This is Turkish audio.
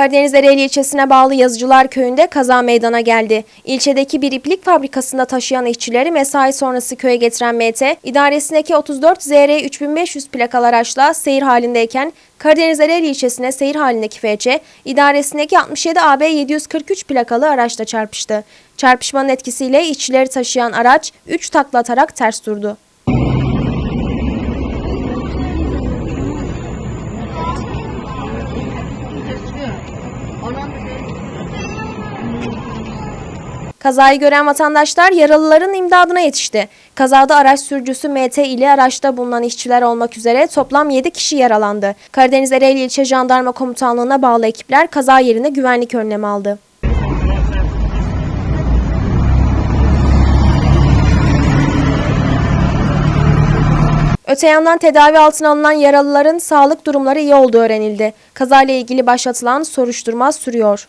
Karadeniz Ereğli ilçesine bağlı Yazıcılar Köyü'nde kaza meydana geldi. İlçedeki bir iplik fabrikasında taşıyan işçileri mesai sonrası köye getiren MT, idaresindeki 34 ZR 3500 plakalı araçla seyir halindeyken Karadeniz Ereğli ilçesine seyir halindeki FC, idaresindeki 67 AB 743 plakalı araçla çarpıştı. Çarpışmanın etkisiyle işçileri taşıyan araç 3 takla atarak ters durdu. Kazayı gören vatandaşlar yaralıların imdadına yetişti. Kazada araç sürücüsü MT ile araçta bulunan işçiler olmak üzere toplam 7 kişi yaralandı. Karadeniz Ereğli İlçe Jandarma Komutanlığı'na bağlı ekipler kaza yerine güvenlik önlemi aldı. Öte yandan tedavi altına alınan yaralıların sağlık durumları iyi olduğu öğrenildi. Kazayla ilgili başlatılan soruşturma sürüyor.